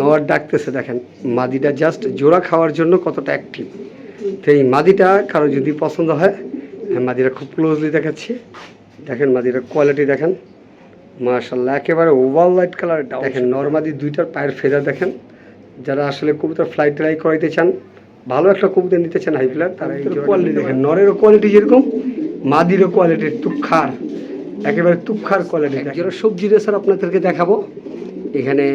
নর ডাকতেছে দেখেন মাদিটা জাস্ট জোড়া খাওয়ার জন্য কতটা অ্যাক্টিভ তো এই মাদিটা কারও যদি পছন্দ হয় হ্যাঁ মাদিটা খুব ক্লোজলি দেখাচ্ছি। দেখেন মাদিটার কোয়ালিটি দেখেন। মাশাল্লাহ একেবারে ওভার লাইট কালার দেখেন নর্মাদি দুইটার পায়ের ফেদার দেখেন। যারা আসলে কবুতর ফ্লাইট ট্রাই করাইতে চান ভালো একটা কবুতর নিতে চান হাই ফ্লার তারা কোয়ালিটি দেখেন। নরেরও কোয়ালিটি যেরকম মাদিরও কোয়ালিটি তুক্ষার একেবারে তুক্ষার কোয়ালিটি যারা সবজি রেসার আপনাদেরকে দেখাবো। এখানে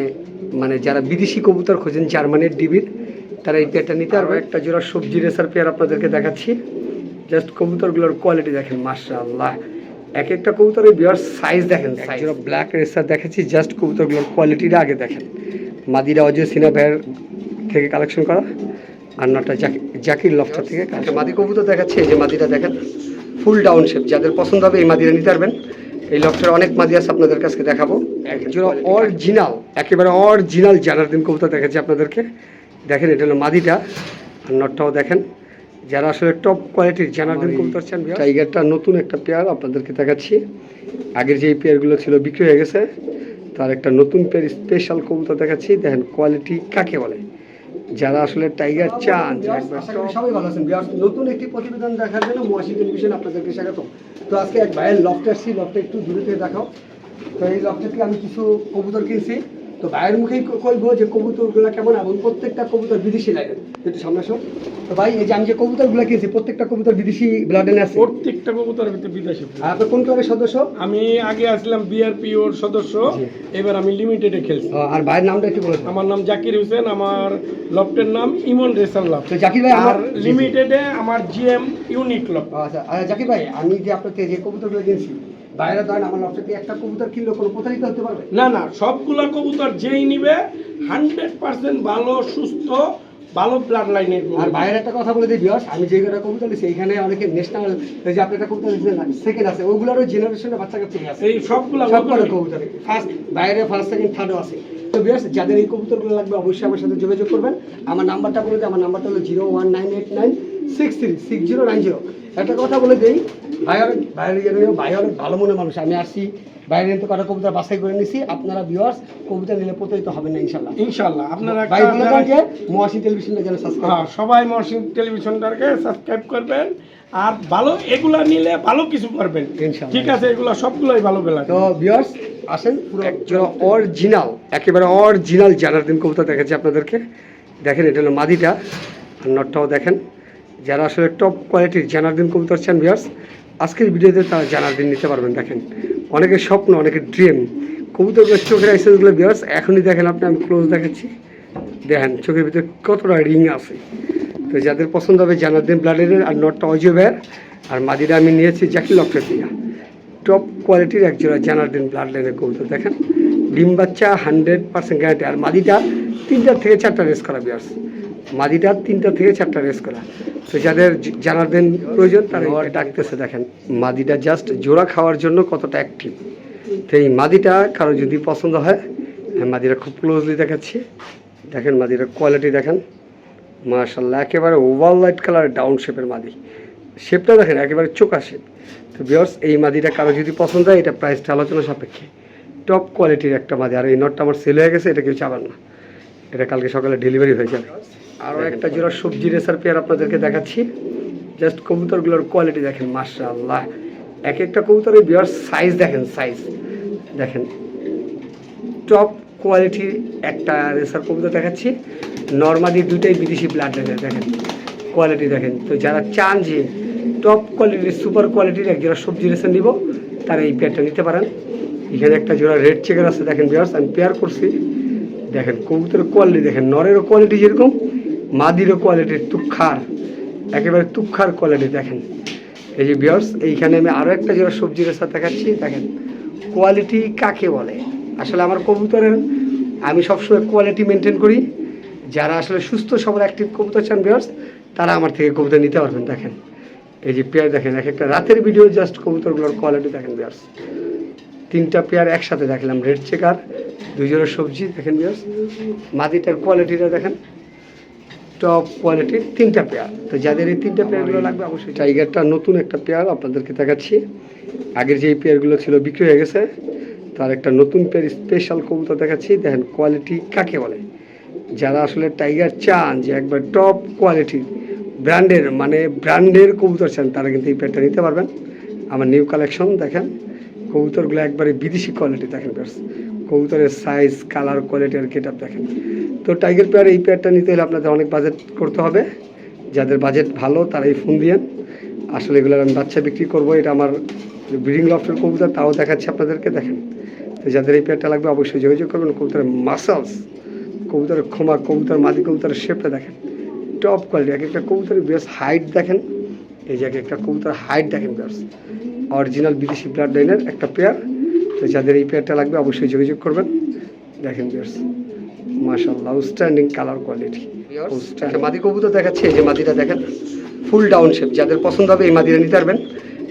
মানে যারা বিদেশি কবুতর খোঁজেন জার্মানির ডিবির তারা এই পেয়ারটা নিতে পারবে। একটা জোড়া সবজি রেসার পেয়ার আপনাদেরকে দেখাচ্ছি। জাস্ট কবুতরগুলোর কোয়ালিটি দেখেন মাশাআল্লাহ। এক একটা কবুতরের বিয়ার সাইজ দেখেন সাইজ ব্ল্যাক রেসার দেখাচ্ছি জাস্ট কবুতরগুলোর কোয়ালিটিটা আগে দেখেন। মাদিরা অজয় সিনা ভাইয়ের থেকে কালেকশন করা আর নটা জাকির লফটার থেকে মাদি কবুতর দেখাচ্ছি এই যে মাদিটা দেখেন ফুল ডাউন শেপ যাদের পছন্দ হবে এই মাদিরা নিতে পারবেন। এই লফটের অনেক মাদি আছে আপনাদের কাছে দেখাবো। একজোড়া অরিজিনাল একেবারে অরিজিনাল জানার দিন কবুতর দেখাচ্ছি আপনাদেরকে। দেখেন এটা হলো মাদিটা আর নটটাও দেখেন। যারা আসলে টপ কোয়ালিটির জানার দিন কবুতর চান টাইগারটা নতুন একটা পেয়ার আপনাদেরকে দেখাচ্ছি। আগের যে পেয়ারগুলো ছিল বিক্রি হয়ে গেছে। তার একটা নতুন পেয়ার স্পেশাল কবুতর দেখাচ্ছি। দেখেন কোয়ালিটি কাকে বলে? যারা আসলে টাইগার চান সবাই ভালো আছেন। নতুন একটি প্রতিবেদন দেখার জন্য মহাশি টেলিভিশন আপনাদেরকে স্বাগত তো আজকে এক ভাইয়ের লকটা আসছি। লকটা একটু দূরে থেকে দেখাও। তো এই লকটা থেকে আমি কিছু কবুতর কিনছি। তো ভাইয়ের মুখেই কইব যে যে কবুতরগুলো কেমন এবং প্রত্যেকটা কবুতর বিদেশি লাগে একটু সামনে আসো। তো ভাই এই যে আমি যে কবুতরগুলো কিনছি প্রত্যেকটা কবুতর বিদেশি ব্লাডেন আছে। প্রত্যেকটা কবুতর বিদেশি আপনি কোন ক্লাবের সদস্য? আমি আগে আসলাম বিআরপি ওর সদস্য এবার আমি লিমিটেডে খেলছি। আর ভাইয়ের নামটা একটু বলে আমার নাম জাকির হোসেন আমার লফটের নাম ইমন রেসার লফট। তো জাকির ভাই আমার লিমিটেডে আমার জিএম ইউনিক লফট। ও, আচ্ছা জাকির ভাই আমি যে আপনাকে যে কবুতরগুলো কিনছি বাইরে ধরেন আমার লফটে থেকে একটা কবুতর কিনলে কোনো প্রতারিত হতে পারবে? না না সবগুলা কবুতর যেই নিবে হান্ড্রেড পার্সেন্ট ভালো সুস্থ ভালো ব্লাড লাইনের আর বাইরে একটা কথা বলে দিই বিয়স আমি যে কটা কবুতর নিচ্ছি এখানে অনেকে ন্যাশনাল যে আপনি একটা কবুতর দিচ্ছেন সেকেন্ড আছে ওগুলোরও জেনারেশনের বাচ্চা কাছে আছে এই সবগুলো সব কটা কবুতর কবুতর ফার্স্ট বাইরে ফার্স্ট সেকেন্ড থার্ডও আছে। তো বিয়স যাদের এই কবুতরগুলো লাগবে অবশ্যই আমার সাথে যোগাযোগ করবেন। আমার নাম্বারটা বলে দিই আমার নাম্বারটা হলো zero one nine eight nine six three six zero nine zero একটা কথা বলে দিই ভাই অনেক বাইরে ভাই অনেক ভালো মনে মানুষ। আমি আসছি বাইরে তো কটা কবিতা বাছাই করে নিছি। আপনারা বিয়স কবিতা নিলে প্রতারিত হবে না ইনশাল্লাহ ইনশাল্লাহ আপনারা ভাই বলে যে মহাসি টেলিভিশনটা যেন সাবস্ক্রাইব হ্যাঁ সবাই মহসিন টেলিভিশনটাকে সাবস্ক্রাইব করবেন। আর ভালো এগুলা নিলে ভালো কিছু করবেন। ইনশাআল্লাহ। ঠিক আছে এগুলা সবগুলোই ভালো বেলা তো ভিউয়ার্স আসেন পুরো অরিজিনাল একেবারে অরিজিনাল জানার দিন কবুতর দেখাচ্ছি আপনাদেরকে। দেখেন এটা হলো মাদিটা আর নটটাও দেখেন। যারা আসলে টপ কোয়ালিটির জানার দিন কবুতর চান ভিউয়ার্স আজকের ভিডিওতে তারা জানার দিন নিতে পারবেন দেখেন। অনেকের স্বপ্ন, অনেকের ড্রিম কবুতরগুলো চোখের আইসেন্সগুলো ভিউয়ার্স এখনই দেখেন আপনি, আমি ক্লোজ দেখাচ্ছি। দেখেন, চোখের ভিতরে কতটা রিং আছে। তো যাদের পছন্দ হবে, জানার দিন ব্লাডের আর নটটা ভাইয়ের আর মাদিটা আমি নিয়েছি জাকির লক্ষ্যের থেকে টপ কোয়ালিটির একজোড়া জানারদিন ব্লাড লাইনের কবুতর, দেখেন। ডিম বাচ্চা হান্ড্রেড পার্সেন্ট গ্যারান্টি আর মাদিটা তিনটা থেকে চারটা রেস করা বিয়ার্স মাদিটা তিনটা থেকে চারটা রেস করা। তো যাদের জ- জানারদিন প্রয়োজন তারা ডাকতেছে দেখেন মাদিটা জাস্ট জোড়া খাওয়ার জন্য কতটা অ্যাক্টিভ তো এই মাদিটা কারও যদি পছন্দ হয় মাদিটা খুব ক্লোজলি দেখাচ্ছি। দেখেন মাদিটার কোয়ালিটি দেখেন। মাশাল্লাহ একেবারে ওভার লাইট কালার ডাউন শেপের মাদি। শেপটা দেখেন একেবারে চোকা শেপ তো বিয়ার্স এই মাদিটা কারও যদি পছন্দ হয় এটা প্রাইসটা আলোচনা সাপেক্ষে। টপ কোয়ালিটির একটা মাদি। আর এই নটটা আমার সেল হয়ে গেছে এটা কেউ চাবেন না। এটা কালকে সকালে ডেলিভারি হয়ে যাবে। আরও একটা জোড়া সবজি রেসার পেয়ার আপনাদেরকে দেখাচ্ছি। জাস্ট কবুতরগুলোর কোয়ালিটি দেখেন, মাশাআল্লাহ। এক একটা কবুতরের বিয়ার সাইজ দেখেন সাইজ দেখেন টপ কোয়ালিটির একটা রেসার কবুতর দেখাচ্ছি। নর্মালি দুইটাই বিদেশি ব্লাড দেখেন দেখেন কোয়ালিটি দেখেন। তো যারা চান যে টপ কোয়ালিটির সুপার কোয়ালিটির এক জোড়া সবজি রেসার নিব, তারা এই পেয়ারটা নিতে পারেন। এখানে একটা জোড়া রেড চেকার আছে, দেখেন বিয়ার্স আমি পেয়ার করছি। দেখেন, কবুতরের কোয়ালিটি দেখেন, নরেরও কোয়ালিটি যেরকম মাদিরও কোয়ালিটির তুক্ষার, একেবারে তুক্ষার কোয়ালিটি দেখেন। এই যে বিয়ার্স এইখানে আমি আরও একটা জোড়া সবজি রেসার দেখাচ্ছি, দেখেন। কোয়ালিটি কাকে বলে? আসলে আমার কবুতরের, আমি সবসময় কোয়ালিটি মেনটেন করি। যারা আসলে সুস্থ, সবল অ্যাক্টিভ কবুতর চান বিয়ার্স তারা আমার থেকে কবুতর নিতে পারবেন, দেখেন। এই যে পেয়ার দেখেন, এক একটা রাতের ভিডিও জাস্ট কবুতরগুলোর কোয়ালিটি দেখেন বিয়ার্স তিনটা পেয়ার একসাথে দেখলাম রেড চেকার জোড়া সবজি, দেখেন বিয়ার্স মাদিটার কোয়ালিটিটা দেখেন। টপ কোয়ালিটির তিনটা পেয়ার তো যাদের এই তিনটা পেয়ারগুলো লাগবে, অবশ্যই টাইগারটা নতুন একটা পেয়ার আপনাদেরকে দেখাচ্ছি। আগের যে পেয়ারগুলো ছিল বিক্রি হয়ে গেছে, তার একটা নতুন পেয়ার স্পেশাল কবুতর দেখাচ্ছি। দেখেন কোয়ালিটি কাকে বলে? যারা আসলে টাইগার চান যে একবার টপ কোয়ালিটির ব্র্যান্ডের মানে ব্র্যান্ডের কবুতর চান, তারা কিন্তু এই পেয়ারটা নিতে পারবেন। আমার নিউ কালেকশন দেখেন। কবুতরগুলো একবারে বিদেশি কোয়ালিটি দেখেন কবুতরের সাইজ কালার কোয়ালিটি আর গেট দেখেন। তো টাইগার পেয়ার এই পেয়ারটা নিতে হলে আপনাদের অনেক বাজেট করতে হবে। যাদের বাজেট ভালো তারা এই ফোন দিয়েন। আসলে এগুলো আমি বাচ্চা বিক্রি করব, এটা আমার ব্রিডিং লফটের কবুতর, তাও দেখাচ্ছি আপনাদেরকে, দেখেন। তো যাদের এই পেয়ারটা লাগবে, অবশ্যই যোগাযোগ করবেন কবুতরের মাসালস কবুতরের ক্ষমা, কবুতর মাদি, কবুতরের শেপটা দেখেন। টপ কোয়ালিটি এক একটা কবুতরের বেশ হাইট দেখেন। এই যে এক একটা কবুতর হাইট দেখেন বেশ অরিজিনাল বিদেশি ব্লাড লাইনের একটা পেয়ার তো যাদের এই পেয়ারটা লাগবে অবশ্যই যোগাযোগ করবেন। দেখেন বেশ মাশাল্লাহ আউটস্ট্যান্ডিং কালার কোয়ালিটি মাদি কবুতর দেখাচ্ছে এই যে মাদিটা দেখেন ফুল ডাউন শেপ যাদের পছন্দ হবে এই মাদিটা নিতে পারবেন।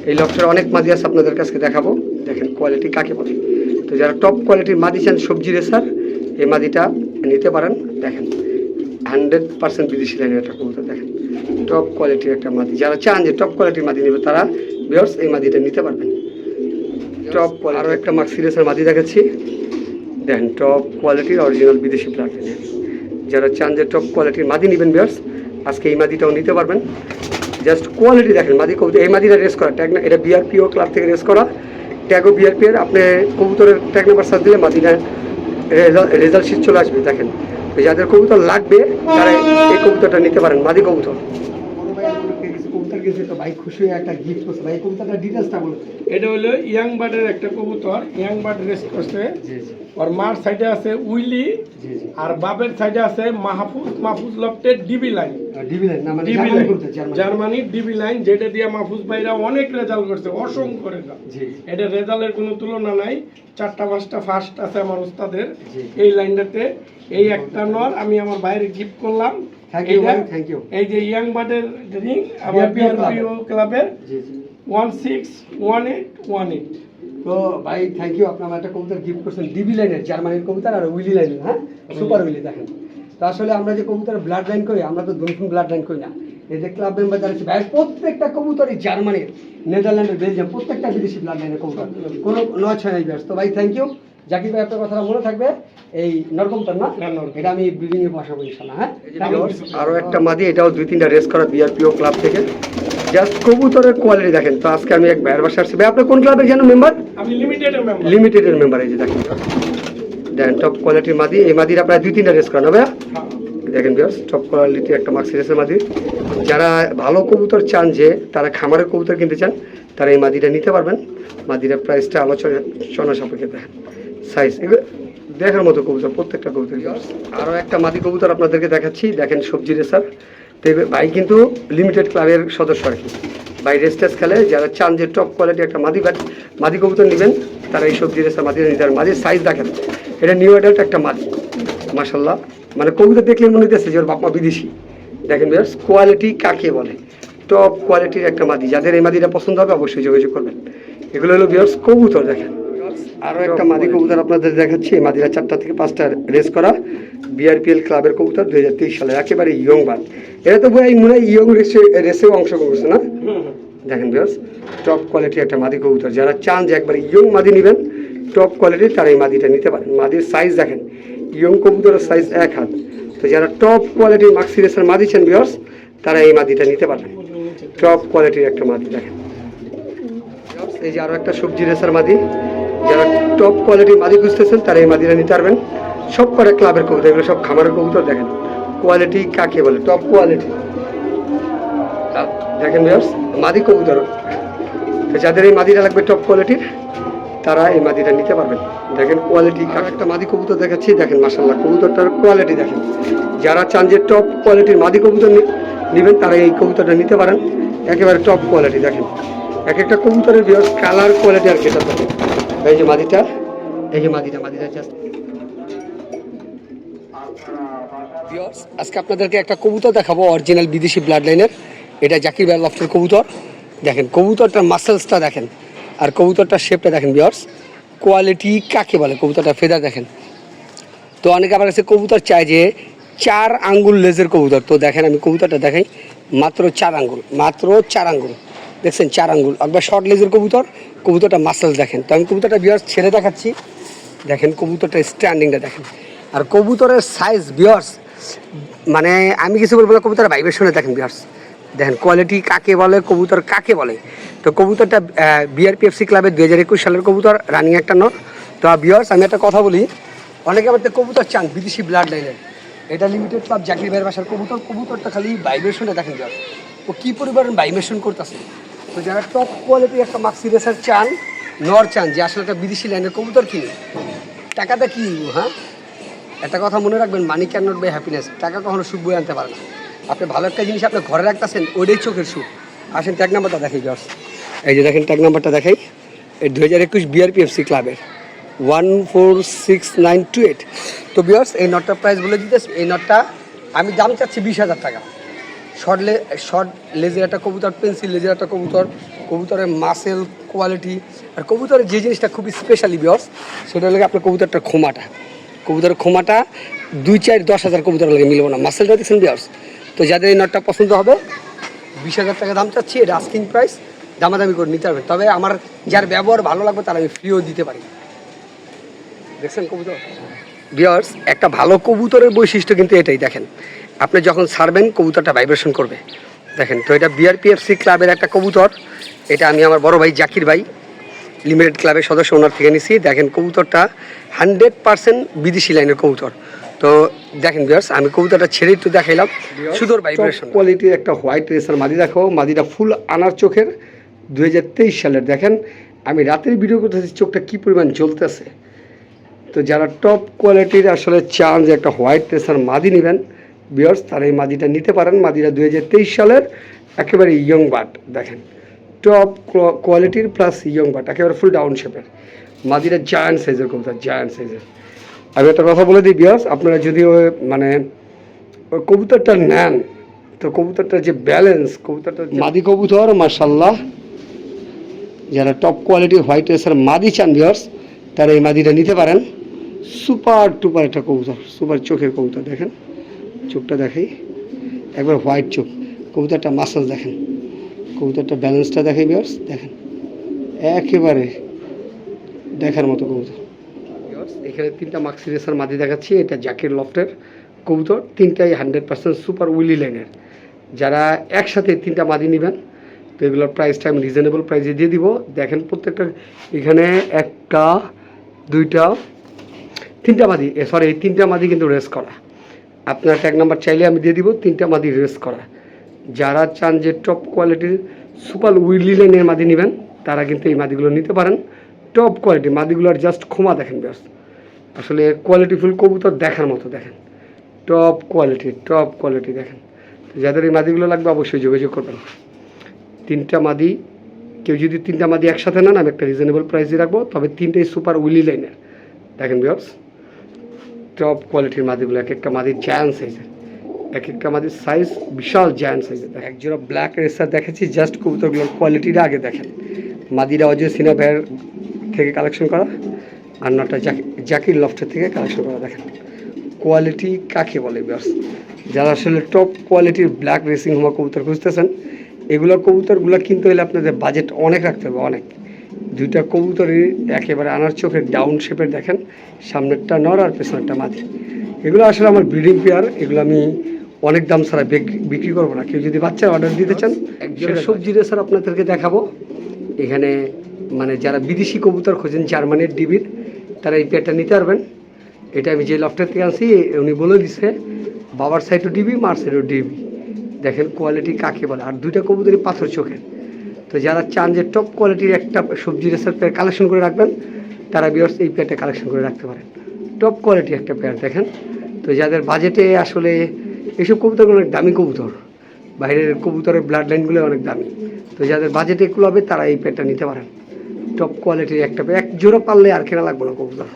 এই লক্ষ্যের অনেক মাদি আছে আপনাদের কাছে দেখাবো। দেখেন কোয়ালিটি কাকে বলে। তো যারা টপ কোয়ালিটির মাদি চান সবজি রেসার এই মাদিটা নিতে পারেন। দেখেন হান্ড্রেড পার্সেন্ট বিদেশি লাইনের একটা কবুতর দেখেন। টপ কোয়ালিটির একটা মাদি। যারা চান যে টপ কোয়ালিটির মাদি নেবে তারা বিয়ার্স এই মাদিটা নিতে পারবেন। টপ আরও একটা মার্ক সিরিয়াসের মাদি দেখাচ্ছি। দেখেন টপ কোয়ালিটির অরিজিনাল বিদেশি ব্লাড যারা চান যে টপ কোয়ালিটির মাদি নেবেন বিয়ার্স আজকে এই মাদিটাও নিতে পারবেন। জাস্ট কোয়ালিটি দেখেন, মাদি কবুতর, এই মাদিটা রেস করা ট্যাগ না, এটা বিআরপিও ক্লাব থেকে রেস করা। ট্যাগও বিআরপি এর, আপনি কবুতরের ট্যাগ নাম্বার সার্চ দিলে মাদিটা রেজাল্ট শিট চলে আসবে, দেখেন। যাদের কবুতর লাগবে তারা এই কবুতরটা নিতে পারেন, মাদি কবুতর। ভাই খুশি হয়ে একটা গিফট করছে। ভাই কবুতরটা ডিটেলসটা বলুন এটা হলো ইয়াং বার্ডের একটা কবুতর। ইয়াং বার্ড রেস করছে। জি জি। ওর মার সাইডে আছে উইলি জি জি। আর বাপের সাইডে আছে মাহফুজ মাহফুজ লফটের ডিবি লাইন ডিবি লাইন না মানে জার্মান জার্মান। জার্মানির ডিবি লাইন যেটা দিয়ে মাহফুজ ভাইরা অনেক রেজাল্ট করছে অসংখ্য রেজাল্ট এটা রেজাল্টের কোনো তুলনা নাই। চারটা পাঁচটা ফার্স্ট আছে আমার ওস্তাদের। এই লাইনটাতে এই একটা নর আমি আমার বাইরে গিফট করলাম। এই যে ইয়াং বার্ডের রিং আমার বিআরপিও ক্লাবের G G one six one eight one eight তো ভাই থ্যাংক ইউ আপনার একটা কবুতর গিফট করছেন ডিবি লাইনের জার্মানির কবুতর আর উইলি লাইনের হ্যাঁ? সুপার উইলি দেখেন। তো আসলে আমরা যে কবুতর ব্লাড লাইন করি আমরা তো দুই ব্লাড লাইন করি না। এই যে ক্লাব মেম্বার যারা আছে ভাই প্রত্যেকটা কবুতরই জার্মানির নেদারল্যান্ডের বেলজিয়াম প্রত্যেকটা বিদেশি ব্লাড লাইনের কবুতর। কোনো নয় ছয় নাই ব্যাস তো ভাই থ্যাংক ইউ জাকির ভাই আপনার কথাটা মনে থাকবে? এই নরকমতর না? না, এটা আমি ব্রিডিং এ বসাবো ইনশাল্লাহ হ্যাঁ? আরও একটা মাদি এটাও দুই তিনটা রেস করা বিআরপিও ক্লাব থেকে। জাস্ট কবুতরের কোয়ালিটি দেখেন। তো আজকে আমি এক ভাইয়ের বাসা আসছি। ভাই আপনি কোন ক্লাবের যেন মেম্বার আমি লিমিটেড মেম্বার লিমিটেডের মেম্বার এই যে দেখেন। দেখেন টপ কোয়ালিটির মাদি। এই মাদির আপনার দুই তিনটা রেস করানো হবে? দেখেন বিয়াস টপ কোয়ালিটির একটা মাক্সি রেসের মাদি। যারা ভালো কবুতর চান যে তারা খামারের কবুতর কিনতে চান তারা এই মাদিটা নিতে পারবেন। মাদিটার প্রাইসটা আলোচনা সাপেক্ষে দেখেন। সাইজ। দেখার মতো কবুতর, প্রত্যেকটা কবুতর আরও একটা মাদি কবুতর আপনাদেরকে দেখাচ্ছি, দেখেন সবজি রেসার। তো ভাই কিন্তু লিমিটেড ক্লাবের সদস্য আর কি। ভাই রেস্টেস খেলে, যারা চান যে টপ কোয়ালিটি একটা মাদি ব্যাট মাদি কবুতর নেবেন, তারা এই সবজি রেসার মাদি নিতে পারেন। মাদির সাইজ দেখেন, এটা নিউ অ্যাডাল্ট একটা মাদি মাসাল্লাহ মানে কবুতর দেখলে মনে হইতেছে যে ওর বাপমা বিদেশি। দেখেন বিয়ার্স কোয়ালিটি কাকে বলে? টপ কোয়ালিটির একটা মাদি, যাদের এই মাদিটা পছন্দ হবে অবশ্যই যোগাযোগ করবেন। এগুলো হলো বিয়ার্স কবুতর দেখেন। আরও একটা মাদি কবুতর আপনাদের দেখাচ্ছি। মাদিরা চারটা থেকে পাঁচটা রেস করা বিআরপিএল ক্লাবের কবুতর দুই হাজার তেইশ সালে একেবারে ইয়ং বাদ। এটা তো ভাই মনে হয় ইয়ং রেসে, রেসেও অংশগ্রহণ করছে না? দেখেন বিয়ার্স টপ কোয়ালিটি একটা মাদি কবুতর। যারা চান যে একবার ইয়ং মাদি নেবেন টপ কোয়ালিটির তারা এই মাদিটা নিতে পারেন। মাদির সাইজ দেখেন ইয়ং কবুতরের সাইজ এক হাত। তো যারা টপ কোয়ালিটির মাক্সি রেসের মাদি চান বিয়ার্স তারা এই মাদিটা নিতে পারেন। টপ কোয়ালিটির একটা মাদি দেখেন। এই যে আরও একটা সবজি রেসার মাদি। যারা টপ কোয়ালিটির মাদি খুঁজতেছেন, তারা এই মাদিটা নিতে পারবেন। সব করে ক্লাবের কবুতর, এগুলো সব খামারের কবুতর দেখেন। কোয়ালিটি কাকে বলে? টপ কোয়ালিটি দেখেন মাদি কবুতর। তো যাদের এই মাদিটা লাগবে টপ কোয়ালিটির তারা এই মাদিটা নিতে পারবেন। দেখেন কোয়ালিটি একটা মাদি কবুতর দেখাচ্ছি। দেখেন মাসাল্লাহ কবুতরটার কোয়ালিটি দেখেন। যারা চান যে টপ কোয়ালিটির মাদি কবুতর নেবেন, তারা এই কবুতরটা নিতে পারেন। একেবারে টপ কোয়ালিটি দেখেন। এক একটা কবুতরের ভিউয়ার্স কালার কোয়ালিটি আর কেটা দেখেন। এই যে মাদিটা এই যে মাদিটা মাদিটা জাস্ট আজকে আপনাদেরকে একটা কবুতর দেখাবো অরিজিনাল বিদেশি ব্লাড লাইনের এটা জাকির ভাই লফটের কবুতর। দেখেন, কবুতরটার মাসেলসটা দেখেন, আর কবুতরটার শেপটা দেখেন ভিউয়ার্স কোয়ালিটি কাকে বলে? কবুতরটা ফেদার দেখেন। তো অনেকে আমার কাছে কবুতর চায় যে চার আঙ্গুল লেজের কবুতর। তো দেখেন, আমি কবুতরটা দেখাই। মাত্র চার আঙ্গুল, মাত্র চার আঙ্গুল। দেখছেন, চার আঙ্গুল। একবার শর্ট লেজের কবুতর কবুতরটা মাসেলস দেখেন। তো আমি কবুতরটা বিয়ার ছেড়ে দেখাচ্ছি। দেখেন কবুতরটা স্ট্যান্ডিংটা দেখেন। আর কবুতরের সাইজ বিয়ার্স মানে আমি কিছু বলব না, কবুতরের ভাইব্রেশনে দেখেন বিয়ার্স দেখেন কোয়ালিটি কাকে বলে, কবুতর কাকে বলে। তো কবুতরটা বিআরপিএফসি ক্লাবের দু হাজার একুশ সালের কবুতর রানিং একটা নট তো বিয়ার্স আমি একটা কথা বলি, অনেকে আমার কবুতর চান, বিদেশি ব্লাড লাইনের এটা লিমিটেড ক্লাব জাকির ভাইয়ের বাসার কবুতর, কবুতরটা খালি ভাইব্রেশনে দেখেন বিয়ার্স ও কী পরিমাণ ভাইব্রেশন করতেছে। তো যারা টপ কোয়ালিটির একটা মাক্সি রেসার চান নর চান, যে আসলে একটা বিদেশি লাইনের কবুতর কিনে, টাকাটা কি হ্যাঁ? একটা কথা মনে রাখবেন money can not buy happiness টাকা কখনো সুখ বয়ে আনতে পারে না। আপনি ভালো একটা জিনিস আপনি ঘরে রাখতেছেন, ওইটাই চোখের সুখ। আসেন ট্যাগ নাম্বারটা দেখাই জর্জ এই যে দেখেন ট্যাগ নাম্বারটা দেখাই। এই দু হাজার একুশ বিআরপিএফসি ক্লাবের one four six nine two eight তো বিয়ার্স এই নটটার প্রাইস বলে দিতে এই নটটা আমি দাম চাচ্ছি বিশ হাজার টাকা। শর্ট লে শর্ট লেজের একটা কবুতর পেন্সিল লেজের একটা কবুতর, কবুতরের মাসেল কোয়ালিটি আর কবুতরের যে জিনিসটা খুবই স্পেশালি বিয়স সেটা হলো আপনার কবুতরটার খোমাটা। কবুতরের খোমাটা দুই চার দশ হাজার কবুতর লাগে মিলবো না। মাসেলটা দেখছেন বিয়স তো যাদের এই নটটা পছন্দ হবে, বিশ হাজার টাকা দাম চাচ্ছি, এটা আস্কিং প্রাইস দামাদামি করে নিতে পারবেন। তবে আমার যার ব্যবহার ভালো লাগবে, তার আমি ফ্রিও দিতে পারি। দেখছেন কবুতর? বিয়ার্স একটা ভালো কবুতরের বৈশিষ্ট্য কিন্তু এটাই, দেখেন। আপনি যখন ছাড়বেন কবুতরটা ভাইব্রেশন করবে। দেখেন তো এটা বিআরপিএফসি ক্লাবের একটা কবুতর। এটা আমি আমার বড় ভাই জাকির ভাই লিমিটেড ক্লাবের সদস্য ওনার থেকে নিছি। দেখেন কবুতরটা হান্ড্রেড পার্সেন্ট বিদেশি লাইনের কবুতর। তো দেখেন বিয়ার্স আমি কবুতরটা ছেড়ে একটু দেখাইলাম। সুদর ভাইব্রেশন কোয়ালিটির একটা হোয়াইট রেসার মাদি দেখো মাদিটা ফুল আনার চোখের দুই হাজার তেইশ সালের। দেখেন আমি রাতের ভিডিও করতেছি চোখটা কী পরিমাণ জ্বলতেছে। তো যারা টপ কোয়ালিটির আসলে চান যে একটা হোয়াইট রেসার মাদি নেবেন বিয়ার্স তারা এই মাদিটা নিতে পারেন। মাদিটা দু সালের একেবারে ইয়ং বাট দেখেন। টপ কোয়ালিটির প্লাস ইয়ং বাট একেবারে ফুল ডাউন শেপের মাদিটা জায়ান্ট সাইজের কবুতর জায়ান্ট সাইজের আমি একটা কথা বলে দিই বিয়ার্স আপনারা যদি ওই মানে ওই কবুতরটা নেন, তো কবুতরটার যে ব্যালেন্স কবুতরটা মাদি কবুতর মার্শাল্লাহ যারা টপ কোয়ালিটি হোয়াইট রেসার মাদি চান বিয়ার্স তারা এই মাদিটা নিতে পারেন। সুপার টুপার একটা কবুতর, সুপার চোখের কবুতর, দেখেন। চোখটা দেখাই। একবার হোয়াইট চোখ। কবুতরটা মাসাজ দেখেন। কবুতরটা ব্যালেন্সটা দেখাই বিয়ার্স দেখেন। একেবারে দেখার মতো কবুতর। এখানে তিনটা মাক্সি রেসার মাদি দেখাচ্ছি। এটা জাকির লফটের কবুতর। তিনটাই হান্ড্রেড পার্সেন্ট সুপার উইলি লাইনের যারা একসাথে তিনটা মাদি নেবেন, তো এগুলোর প্রাইসটা আমি রিজনেবল প্রাইসে দিয়ে দিব। দেখেন প্রত্যেকটা, এখানে একটা, দুইটা, তিনটা মাদি সরি এই তিনটা মাদি কিন্তু রেস করা। আপনার ট্যাগ নাম্বার চাইলে আমি দিয়ে দিব তিনটা মাদি রেস করা। যারা চান যে টপ কোয়ালিটির সুপার উইলি লাইনের মাদি নেবেন, তারা কিন্তু এই মাদিগুলো নিতে পারেন। টপ কোয়ালিটি মাদিগুলোর জাস্ট ক্ষমা দেখেন ব্যাস। আসলে কোয়ালিটিফুল কবুতর দেখার মতো দেখেন। টপ কোয়ালিটি টপ কোয়ালিটি দেখেন। যাদের এই মাদিগুলো লাগবে অবশ্যই যোগাযোগ করবেন। তিনটা মাদি, কেউ যদি তিনটা মাদি একসাথে নেন, আমি একটা রিজনেবল প্রাইসে রাখব, তবে তিনটেই সুপার উইলি লাইনের। দেখেন বিয়ার্স টপ কোয়ালিটির মাদিগুলো, এক একটা মাদির জায়ান্ট সাইজের এক একটা মাদির সাইজ বিশাল জায়ান্ট সাইজের এক জোড়া ব্ল্যাক রেসার দেখেছি জাস্ট কবুতরগুলোর কোয়ালিটিটা আগে দেখেন। মাদিরা অজয় সিনা ভাইয়ের থেকে কালেকশন করা, আর নটা জাকি, জাকির লফটের থেকে কালেকশন করা, দেখেন। কোয়ালিটি কাকে বলে বিয়ার্স যারা আসলে টপ কোয়ালিটির ব্ল্যাক রেসিং হোমা কবুতর খুঁজতেছেন, এগুলো কবুতরগুলো কিনতে হলে আপনাদের বাজেট অনেক রাখতে হবে, অনেক। দুইটা কবুতরই একেবারে আনার চোখের ডাউন শেপের দেখেন। সামনেরটা নর আর পেছনেরটা মাদি এগুলো আসলে আমার ব্রিডিং পেয়ার এগুলো আমি অনেক দাম ছাড়া বিক্রি করব না। কেউ যদি বাচ্চার অর্ডার দিতে চান সেটা সবজি রেসার আপনাদেরকে দেখাবো। এখানে মানে যারা বিদেশি কবুতর খোঁজেন জার্মানির ডিবির তারা এই পেয়ারটা নিতে পারবেন। এটা আমি যে লফটের থেকে আনছি উনি বলে দিছে বাবার সাইডও ডিবি মার সাইডও ডিবি। দেখেন কোয়ালিটি কাকে বলে। আর দুইটা কবুতরই পাথর চোখের। তো যারা চান যে টপ কোয়ালিটির একটা সবজি রেসার পেয়ার কালেকশন করে রাখবেন তারা বিয়ার্স এই পেয়ারটা কালেকশন করে রাখতে পারেন। টপ কোয়ালিটি একটা পেয়ার দেখেন। তো যাদের বাজেটে আসলে এইসব কবুতরগুলো অনেক দামি কবুতর বাইরের কবুতরের ব্লাড লাইনগুলো অনেক দামি। তো যাদের বাজেটে এগুলো হবে তারা এই পেয়ারটা নিতে পারেন। টপ কোয়ালিটির একটা পেয়ার এক জোড়া পারলে আর কেনা লাগবে না কবুতর।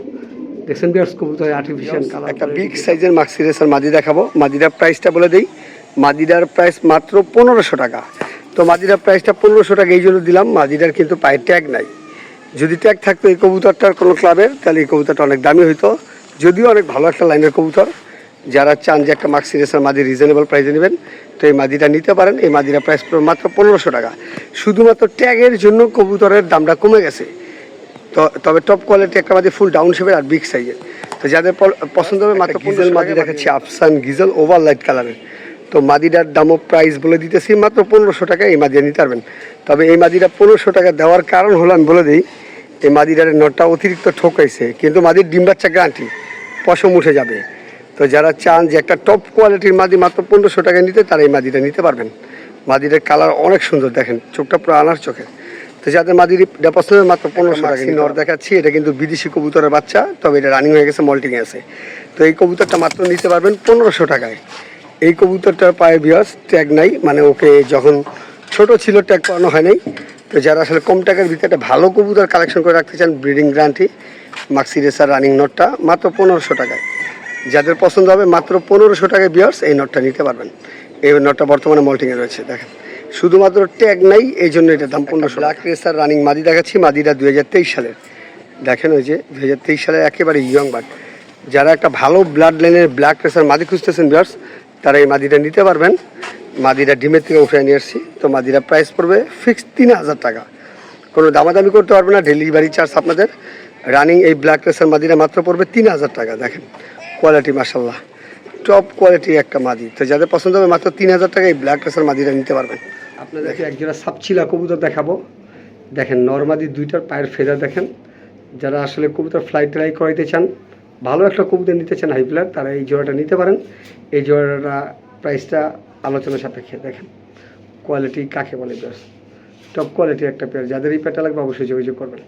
দেখছেন বিয়ার্স কবুতর আর্টিফিশিয়াল কালার একটা বিগ সাইজের মাক্সি রেসার মাদি দেখাবো। মাদিটার প্রাইসটা বলে দিই। মাদিটার প্রাইস মাত্র পনেরোশো টাকা। তো মাদিটার প্রাইসটা পনেরোশো টাকা এই জন্য দিলাম। মাদিটার কিন্তু পায়ের ট্যাগ নাই। যদি ট্যাগ থাকতো এই কবুতরটার কোনো ক্লাবের তাহলে এই কবুতরটা অনেক দামি হইতো। যদিও অনেক ভালো একটা লাইনের কবুতর। যারা চান যে একটা মাক্সি রেসার মাদি রিজনেবল প্রাইসে নেবেন তো এই মাদিটা নিতে পারেন। এই মাদিরা প্রাইস মাত্র পনেরোশো টাকা। শুধুমাত্র ট্যাগের জন্য কবুতরের দামটা কমে গেছে। তো তবে টপ কোয়ালিটি একটা মাদি ফুল ডাউন শেপের আর বিগ সাইজের তো যাদের পছন্দ হবে মাত্র গিজেল মাদি দেখাচ্ছি আফসান গিজেল ওভার লাইট কালারের তো মাদিটার দামও প্রাইস বলে দিতেছি মাত্র পনেরোশো টাকা এই মাদিটা নিতে পারবেন। তবে এই মাদিটা পনেরোশো টাকা দেওয়ার কারণ হলো আমি বলে দিই এই মাদিটার নটটা অতিরিক্ত ঠকাইছে কিন্তু মাদির ডিম বাচ্চা গ্যারান্টি পশম উঠে যাবে। তো যারা চান যে একটা টপ কোয়ালিটির মাদি মাত্র পনেরোশো টাকা নিতে তারা এই মাদিটা নিতে পারবেন। মাদিটার কালার অনেক সুন্দর দেখেন চোখটা পুরো আনার চোখে। তো যাদের মাদির পছন্দ মাত্র পনেরোশো টাকা নর দেখাচ্ছি এটা কিন্তু বিদেশি কবুতরের বাচ্চা তবে এটা রানিং হয়ে গেছে মল্টিং আছে। তো এই কবুতরটা মাত্র নিতে পারবেন পনেরোশো টাকায়। এই কবুতরটার পায়ে বিয়াস ট্যাগ নাই মানে ওকে যখন ছোট ছিল ট্যাগ করানো হয় নাই। তো যারা আসলে কম টাকার ভিতরে একটা ভালো কবুতর কালেকশন করে রাখতে চান ব্রিডিং গ্রান্টি মাক্সি রেসার রানিং নটটা মাত্র পনেরোশো টাকায়। যাদের পছন্দ হবে মাত্র পনেরোশো টাকায় বিয়ার্স এই নটটা নিতে পারবেন। এই নটটা বর্তমানে মল্টিংয়ে রয়েছে, দেখেন। শুধুমাত্র ট্যাগ নাই, এই জন্য এটা দাম পনেরোশো ব্ল্যাক রানিং মাদি দেখাচ্ছি, মাদিটা তেইশ সালের। দেখেন ওই যে দুই হাজার তেইশ সালের একেবারে ইয়ং বার্ড যারা একটা ভালো ব্লাড লাইনের ব্ল্যাক রেসার মাদি খুঁজতেছেন বিয়ার্স তারা এই মাদিটা নিতে পারবেন। মাদিটা ডিমের থেকে উঠে নিয়ে আসছি। তো মাদিটা প্রাইস পড়বে ফিক্সড তিন হাজার টাকা। কোনো দামাদামি করতে পারবে না ডেলিভারি চার্জ আপনাদের। রানিং এই ব্ল্যাক রেসার মাদিটা মাত্র পড়বে তিন হাজার টাকা, দেখেন। কোয়ালিটি মাসাল্লাহ টপ কোয়ালিটি একটা মাদি। তো যাদের পছন্দ হবে মাত্র তিন হাজার টাকা এই ব্ল্যাক রেসার মাদিটা নিতে পারবেন। আপনাদেরকে একজোড়া সাপচিলা কবুতর দেখাবো। দেখেন নর্মাদি দুইটার পায়ের ফেদার দেখেন। যারা আসলে কবুতর ফ্লাইট ট্রাই করাইতে চান ভালো একটা কবিতা নিতে চান হাইপ্লার তারা এই জোড়াটা নিতে পারেন। এই জোড়াটা প্রাইসটা আলোচনা সাপেক্ষে, দেখেন। কোয়ালিটি কাকে বলে বেশ টপ কোয়ালিটি একটা পেয়ার যাদের এই পেয়ারটা লাগবে অবশ্যই যোগাযোগ করবেন।